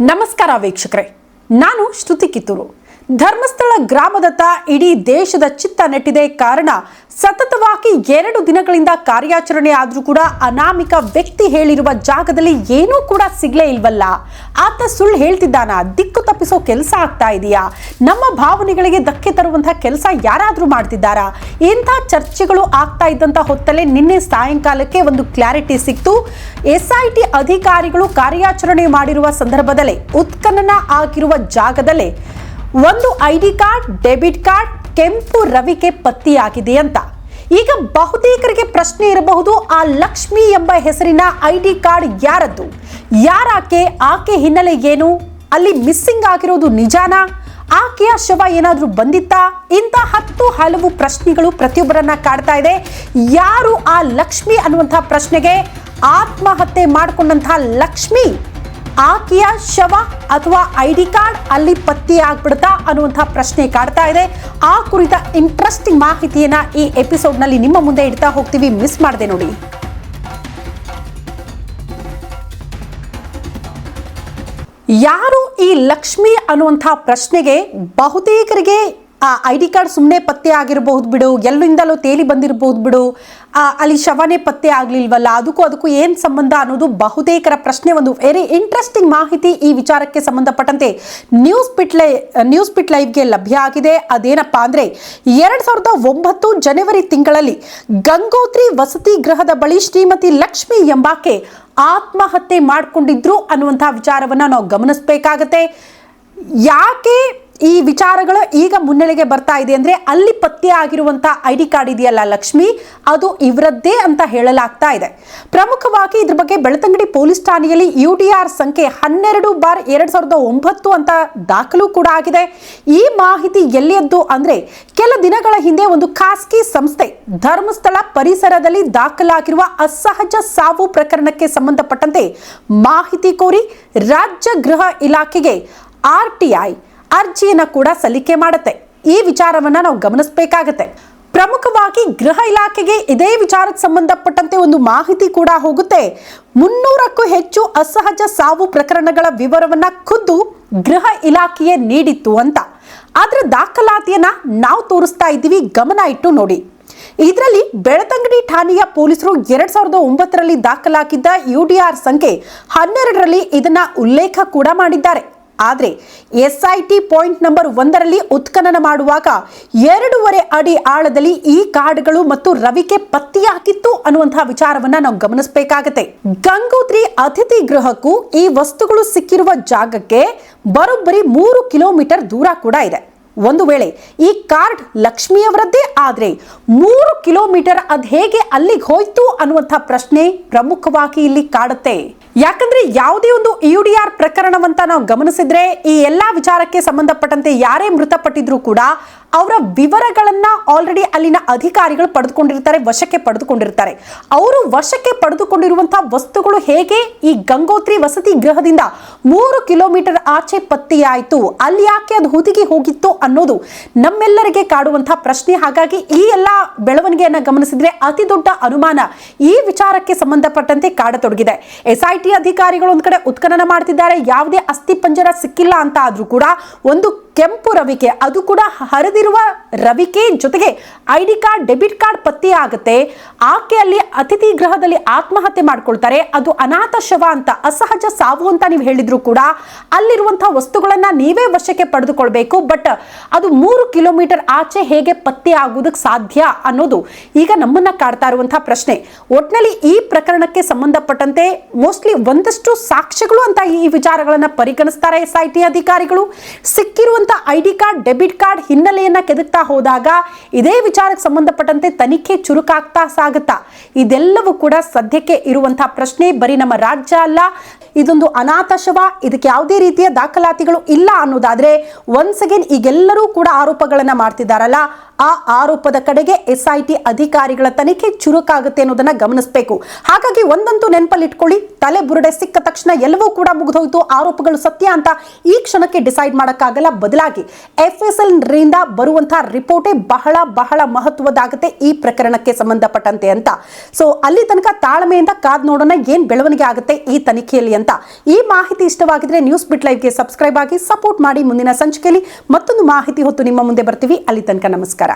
ನಮಸ್ಕಾರ ವೀಕ್ಷಕರೇ ನಾನು ಶ್ರುತಿ ಕಿತ್ತೂರು. ಧರ್ಮಸ್ಥಳ ಗ್ರಾಮದತ್ತ ಇಡೀ ದೇಶದ ಚಿತ್ತ ನೆಟ್ಟಿದೆ ಕಾರಣ ಸತತವಾಗಿ ಎರಡು ದಿನಗಳಿಂದ ಕಾರ್ಯಾಚರಣೆ ಆದರೂ ಕೂಡ ಅನಾಮಿಕ ವ್ಯಕ್ತಿ ಹೇಳಿರುವ ಜಾಗದಲ್ಲಿ ಏನೂ ಕೂಡ ಸಿಗ್ಲೇ ಇಲ್ವಲ್ಲ. ಆತ ಸುಳ್ಳು ಹೇಳ್ತಿದ್ದಾನ? ದಿಕ್ಕು ತಪ್ಪಿಸೋ ಕೆಲಸ ಆಗ್ತಾ ಇದೆಯಾ? ನಮ್ಮ ಭಾವನೆಗಳಿಗೆ ಧಕ್ಕೆ ತರುವಂತಹ ಕೆಲಸ ಯಾರಾದರೂ ಮಾಡ್ತಿದ್ದಾರಾ? ಇಂಥ ಚರ್ಚೆಗಳು ಆಗ್ತಾ ಇದ್ದಂಥ ಹೊತ್ತಲ್ಲೇ ನಿನ್ನೆ ಸಾಯಂಕಾಲಕ್ಕೆ ಒಂದು ಕ್ಲಾರಿಟಿ ಸಿಕ್ತು. ಎಸ್ ಐ ಟಿ ಅಧಿಕಾರಿಗಳು ಕಾರ್ಯಾಚರಣೆ ಮಾಡಿರುವ ಸಂದರ್ಭದಲ್ಲೇ ಉತ್ಖನನ ಆಗಿರುವ ಜಾಗದಲ್ಲೇ ಒಂದು ಐಡಿ ಕಾರ್ಡ್, ಡೆಬಿಟ್ ಕಾರ್ಡ್, ಕೆಂಪು ರವಿಕೆ ಪತ್ತಿಯಾಗಿದೆ ಅಂತ. ಈಗ ಬಹುತೇಕರಿಗೆ ಪ್ರಶ್ನೆ ಇರಬಹುದು, ಆ ಲಕ್ಷ್ಮಿ ಎಂಬ ಹೆಸರಿನ ಐಡಿ ಕಾರ್ಡ್ ಯಾರದ್ದು? ಯಾರಾಕೆ, ಆಕೆ ಹಿನ್ನೆಲೆ ಏನು? ಅಲ್ಲಿ ಮಿಸ್ಸಿಂಗ್ ಆಗಿರೋದು ನಿಜಾನಾ? ಆಕೆಯ ಶವ ಏನಾದರೂ ಬಂದಿತ್ತಾ? ಇಂಥ ಹತ್ತು ಹಲವು ಪ್ರಶ್ನೆಗಳು ಪ್ರತಿಯೊಬ್ಬರನ್ನ ಕಾಡ್ತಾ ಇದೆ. ಯಾರು ಆ ಲಕ್ಷ್ಮಿ ಅನ್ನುವಂಥ ಪ್ರಶ್ನೆಗೆ ಆತ್ಮಹತ್ಯೆ ಮಾಡಿಕೊಂಡಂತಹ ಲಕ್ಷ್ಮಿ? ಆಕೆಯ ಶವ ಅಥವಾ ಐ ಡಿ ಕಾರ್ಡ್ ಅಲ್ಲಿ ಪತ್ತೆ ಅನ್ನುವಂಥ ಪ್ರಶ್ನೆ ಕಾಡ್ತಾ ಇದೆ. ಆ ಕುರಿತ ಇಂಟ್ರೆಸ್ಟಿಂಗ್ ಮಾಹಿತಿಯನ್ನ ಈ ಎಪಿಸೋಡ್ನಲ್ಲಿ ನಿಮ್ಮ ಮುಂದೆ ಇಡ್ತಾ ಹೋಗ್ತೀವಿ. ಮಿಸ್ ಮಾಡದೆ ನೋಡಿ. ಯಾರು ಈ ಲಕ್ಷ್ಮಿ ಅನ್ನುವಂಥ ಪ್ರಶ್ನೆಗೆ ಬಹುತೇಕರಿಗೆ ಆ ಐ ಡಿ ಕಾರ್ಡ್ ಸುಮ್ಮನೆ ಪತ್ತೆ ಆಗಿರಬಹುದು ಬಿಡು, ಎಲ್ಲಿಂದಲೋ ತೇಲಿ ಬಂದಿರಬಹುದು ಬಿಡು ಅಲ್ಲಿ ಶವನೇ ಪತ್ತೆ ಆಗಲಿಲ್ವಲ್ಲ, ಅದಕ್ಕೂ ಅದಕ್ಕೂ ಏನು ಸಂಬಂಧ ಅನ್ನೋದು ಬಹುತೇಕರ ಪ್ರಶ್ನೆ ಒಂದು ವೆರಿ ಇಂಟ್ರೆಸ್ಟಿಂಗ್ ಮಾಹಿತಿ ಈ ವಿಚಾರಕ್ಕೆ ಸಂಬಂಧಪಟ್ಟಂತೆ ನ್ಯೂಸ್ ಪಿಟ್ ಲೈ ನ್ಯೂಸ್ ಪಿಟ್ ಲೈವ್ಗೆ ಲಭ್ಯ ಆಗಿದೆ. ಅದೇನಪ್ಪ ಅಂದರೆ, ಎರಡು ಸಾವಿರದ ಒಂಬತ್ತು ಜನವರಿ ತಿಂಗಳಲ್ಲಿ ಗಂಗೋತ್ರಿ ವಸತಿ ಗೃಹದ ಬಳಿ ಶ್ರೀಮತಿ ಲಕ್ಷ್ಮಿ ಎಂಬಾಕೆ ಆತ್ಮಹತ್ಯೆ ಮಾಡಿಕೊಂಡಿದ್ರು ಅನ್ನುವಂತಹ ವಿಚಾರವನ್ನು ನಾವು ಗಮನಿಸಬೇಕಾಗತ್ತೆ. ಯಾಕೆ ಈ ವಿಚಾರಗಳು ಈಗ ಮುನ್ನೆಲೆಗೆ ಬರ್ತಾ ಇದೆ ಅಂದ್ರೆ ಅಲ್ಲಿ ಪತ್ತೆ ಆಗಿರುವಂತಹ ಐ ಡಿ ಕಾರ್ಡ್ ಇದೆಯಲ್ಲ ಲಕ್ಷ್ಮಿ? ಅದು ಇವರದ್ದೇ ಅಂತ ಹೇಳಲಾಗ್ತಾ ಇದೆ. ಪ್ರಮುಖವಾಗಿ ಇದ್ರ ಬಗ್ಗೆ ಬೆಳತಂಗಡಿ ಪೊಲೀಸ್ ಠಾಣೆಯಲ್ಲಿ ಯು ಡಿ ಆರ್ ಸಂಖ್ಯೆ ಹನ್ನೆರಡು ಬಾರ್ ಎರಡ್ ಸಾವಿರದ ಒಂಬತ್ತು ಅಂತ ದಾಖಲು ಕೂಡ ಆಗಿದೆ. ಈ ಮಾಹಿತಿ ಎಲ್ಲಿಯದ್ದು ಅಂದ್ರೆ ಕೆಲ ದಿನಗಳ ಹಿಂದೆ ಒಂದು ಖಾಸಗಿ ಸಂಸ್ಥೆ ಧರ್ಮಸ್ಥಳ ಪರಿಸರದಲ್ಲಿ ದಾಖಲಾಗಿರುವ ಅಸಹಜ ಸಾವು ಪ್ರಕರಣಕ್ಕೆ ಸಂಬಂಧಪಟ್ಟಂತೆ ಮಾಹಿತಿ ಕೋರಿ ರಾಜ್ಯ ಗೃಹ ಇಲಾಖೆಗೆ ಆರ್ ಟಿ ಐ ಅರ್ಜಿಯನ್ನ ಕೂಡ ಸಲ್ಲಿಕೆ ಮಾಡುತ್ತೆ. ಈ ವಿಚಾರವನ್ನ ನಾವು ಗಮನಿಸಬೇಕಾಗತ್ತೆ. ಪ್ರಮುಖವಾಗಿ ಗೃಹ ಇಲಾಖೆಗೆ ಇದೇ ವಿಚಾರಕ್ಕೆ ಸಂಬಂಧಪಟ್ಟಂತೆ ಒಂದು ಮಾಹಿತಿ ಕೂಡ ಹೋಗುತ್ತೆ. ಮುನ್ನೂರಕ್ಕೂ ಹೆಚ್ಚು ಅಸಹಜ ಸಾವು ಪ್ರಕರಣಗಳ ವಿವರವನ್ನ ಖುದ್ದು ಗೃಹ ಇಲಾಖೆಯೇ ನೀಡಿತ್ತು ಅಂತ. ಅದರ ದಾಖಲಾತಿಯನ್ನ ನಾವು ತೋರಿಸ್ತಾ ಇದ್ದೀವಿ, ಗಮನ ಇಟ್ಟು ನೋಡಿ. ಇದರಲ್ಲಿ ಬೆಳತಂಗಡಿ ಠಾಣೆಯ ಪೊಲೀಸರು ಎರಡ್ ಸಾವಿರದ ಒಂಬತ್ತರಲ್ಲಿ ದಾಖಲಾಗಿದ್ದ ಯು ಡಿ ಆರ್ ಸಂಖ್ಯೆ ಹನ್ನೆರಡರಲ್ಲಿ ಇದನ್ನ ಉಲ್ಲೇಖ ಕೂಡ ಮಾಡಿದ್ದಾರೆ. ಆದರೆ S I T point number ಒಂದರಲ್ಲಿ ಉತ್ಖನನ ಮಾಡುವಾಗ ಎರಡೂವರೆ ಅಡಿ ಆಳದಲ್ಲಿ ಈ ಕಾರ್ಡ್ಗಳು ಮತ್ತು ರವಿಕೆ ಪತ್ತೆಯಾಗಿತ್ತು ಅನ್ನುವಂತಹ ವಿಚಾರವನ್ನ ನಾವು ಗಮನಿಸಬೇಕಾಗತ್ತೆ. ಗಂಗೋತ್ರಿ ಅತಿಥಿ ಗೃಹಕ್ಕೂ ಈ ವಸ್ತುಗಳು ಸಿಕ್ಕಿರುವ ಜಾಗಕ್ಕೆ ಬರೋಬ್ಬರಿ ಮೂರು ಕಿಲೋಮೀಟರ್ ದೂರ ಕೂಡ ಇದೆ. ಒಂದು ವೇಳೆ ಈ ಕಾರ್ಡ್ ಲಕ್ಷ್ಮಿಯವರದ್ದೇ ಆದರೆ ಮೂರು ಕಿಲೋಮೀಟರ್ ಅದು ಹೇಗೆ ಅಲ್ಲಿಗೆ ಹೋಯ್ತು ಅನ್ನುವಂಥ ಪ್ರಶ್ನೆ ಪ್ರಮುಖವಾಗಿ ಇಲ್ಲಿ ಕಾಡುತ್ತೆ. ಯಾಕಂದ್ರೆ ಯಾವುದೇ ಒಂದು ಯು ಡಿ ಆರ್ ಪ್ರಕರಣವಂತ ನಾವು ಗಮನಿಸಿದ್ರೆ ಈ ಎಲ್ಲಾ ವಿಚಾರಕ್ಕೆ ಸಂಬಂಧಪಟ್ಟಂತೆ ಯಾರೇ ಮೃತಪಟ್ಟಿದ್ರು ಕೂಡ ಅವರ ವಿವರಗಳನ್ನ ಆಲ್ರೆಡಿ ಅಲ್ಲಿನ ಅಧಿಕಾರಿಗಳು ಪಡೆದುಕೊಂಡಿರ್ತಾರೆ, ವಶಕ್ಕೆ ಪಡೆದುಕೊಂಡಿರ್ತಾರೆ. ಅವರು ವಶಕ್ಕೆ ಪಡೆದುಕೊಂಡಿರುವಂತಹ ವಸ್ತುಗಳು ಹೇಗೆ? ಈ ಗಂಗೋತ್ರಿ ವಸತಿ ಗೃಹದಿಂದ ಮೂರು ಕಿಲೋಮೀಟರ್ ಆಚೆ ಪತ್ತೆಯಾಯಿತು. ಅಲ್ಲಿ ಯಾಕೆ ಅದು ಹುದುಗಿ ಹೋಗಿತ್ತು ಅನ್ನೋದು ನಮ್ಮೆಲ್ಲರಿಗೆ ಕಾಡುವಂತಹ ಪ್ರಶ್ನೆ. ಹಾಗಾಗಿ ಈ ಎಲ್ಲ ಬೆಳವಣಿಗೆಯನ್ನ ಗಮನಿಸಿದ್ರೆ ಅತಿ ದೊಡ್ಡ ಅನುಮಾನ ಈ ವಿಚಾರಕ್ಕೆ ಸಂಬಂಧಪಟ್ಟಂತೆ ಕಾಡತೊಡಗಿದೆ. ಎಸ್ಐಟಿ ಅಧಿಕಾರಿಗಳು ಒಂದು ಕಡೆ ಉತ್ಖನನ ಮಾಡ್ತಿದ್ದಾರೆ. ಯಾವುದೇ ಅಸ್ಥಿ ಪಂಜರ ಸಿಕ್ಕಿಲ್ಲ ಅಂತ ಆದ್ರೂ ಕೂಡ ಒಂದು ಕೆಂಪು ರವಿಕೆ ಅದು ಕೂಡ ಹರಿದಿರುವ ರವಿಕೆ ಜೊತೆಗೆ I D card, debit card ಪತ್ತೆ ಆಗುತ್ತೆ. ಆಕೆ ಅಲ್ಲಿ ಅತಿಥಿ ಗೃಹದಲ್ಲಿ ಆತ್ಮಹತ್ಯೆ ಮಾಡ್ಕೊಳ್ತಾರೆ. ಅದು ಅನಾಥ ಶವ ಅಂತ, ಅಸಹಜ ಸಾವು ಅಂತ ನೀವು ಹೇಳಿದ್ರು ಕೂಡ ಅಲ್ಲಿರುವಂತಹ ವಸ್ತುಗಳನ್ನ ನೀವೇ ವಶಕ್ಕೆ ಪಡೆದುಕೊಳ್ಬೇಕು. ಬಟ್ ಅದು ಮೂರು ಕಿಲೋಮೀಟರ್ ಆಚೆ ಹೇಗೆ ಪತ್ತೆ ಆಗುವುದಕ್ಕೆ ಸಾಧ್ಯ ಅನ್ನೋದು ಈಗ ನಮ್ಮನ್ನ ಕಾಡ್ತಾ ಇರುವಂತಹ ಪ್ರಶ್ನೆ. ಒಟ್ನಲ್ಲಿ ಈ ಪ್ರಕರಣಕ್ಕೆ ಸಂಬಂಧಪಟ್ಟಂತೆ ಮೋಸ್ಟ್ಲಿ ಒಂದಷ್ಟು ಸಾಕ್ಷ್ಯಗಳು ಅಂತ ಈ ವಿಚಾರಗಳನ್ನ ಪರಿಗಣಿಸ್ತಾರೆ ಎಸ್ ಐ ಟಿ ಅಧಿಕಾರಿಗಳು. ಸಿಕ್ಕಿರುವಂತ I D card, debit card ಹಿನ್ನೆಲೆಯನ್ನ ಕೆದಕ್ತಾ ಹೋದಾಗ ಇದೇ ವಿಚಾರಕ್ಕೆ ಸಂಬಂಧಪಟ್ಟಂತೆ ತನಿಖೆ ಚುರುಕಾಗ್ತಾ ಸಾಗುತ್ತಾ. ಇದೆಲ್ಲವೂ ಕೂಡ ಸದ್ಯಕ್ಕೆ ಇರುವಂತಹ ಪ್ರಶ್ನೆ. ಬರೀ ನಮ್ಮ ರಾಜ್ಯ ಅಲ್ಲ, ಇದೊಂದು ಅನಾಥಶವ ಇದಕ್ಕೆ ಯಾವುದೇ ರೀತಿಯ ದಾಖಲಾತಿಗಳು ಇಲ್ಲ ಅನ್ನೋದಾದ್ರೆ ಒನ್ಸ್ ಅಗೇನ್ ಈಗೆಲ್ಲರೂ ಕೂಡ ಆರೋಪಗಳನ್ನ ಮಾಡ್ತಿದ್ದಾರಲ್ಲ. ಆ ಆರೋಪದ ಕಡೆಗೆ ಎಸ್ ಐ ಟಿ ಅಧಿಕಾರಿಗಳ ತನಿಖೆ ಚುರುಕಾಗುತ್ತೆ ಅನ್ನೋದನ್ನ ಗಮನಿಸಬೇಕು. ಹಾಗಾಗಿ ಒಂದಂತೂ ನೆನಪಲ್ಲಿ ಇಟ್ಕೊಳ್ಳಿ ತಲೆ ಬುರುಡೆ ಸಿಕ್ಕ ತಕ್ಷಣ ಎಲ್ಲವೂ ಕೂಡ ಮುಗಿದೋಯ್ತು. ಆರೋಪಗಳು ಸತ್ಯ ಅಂತ ಈ ಕ್ಷಣಕ್ಕೆ ಡಿಸೈಡ್ ಮಾಡೋಕ್ಕಾಗಲ್ಲ. ಬದಲಾಗಿ ಎಫ್ಎಸ್ಎಲ್ ರಿಂದ ಬರುವಂತಹ ರಿಪೋರ್ಟೇ ಬಹಳ ಬಹಳ ಮಹತ್ವದಾಗುತ್ತೆ ಈ ಪ್ರಕರಣಕ್ಕೆ ಸಂಬಂಧಪಟ್ಟಂತೆ ಅಂತ. ಸೊ ಅಲ್ಲಿ ತನಕ ತಾಳ್ಮೆಯಿಂದ ಕಾದ್ ನೋಡೋಣ ಏನ್ ಬೆಳವಣಿಗೆ ಆಗುತ್ತೆ ಈ ತನಿಖೆಯಲ್ಲಿ ಅಂತ. ಈ ಮಾಹಿತಿ ಇಷ್ಟವಾಗಿದ್ರೆ ನ್ಯೂಸ್ ಬಿಟ್ ಲೈವ್ಗೆ ಸಬ್ಸ್ಕ್ರೈಬ್ ಆಗಿ ಸಪೋರ್ಟ್ ಮಾಡಿ ಮುಂದಿನ ಸಂಚಿಕೆಯಲ್ಲಿ ಮತ್ತೊಂದು ಮಾಹಿತಿ ಹೊತ್ತು ನಿಮ್ಮ ಮುಂದೆ ಬರ್ತೀವಿ. ಅಲ್ಲಿ ತನಕ ನಮಸ್ಕಾರ.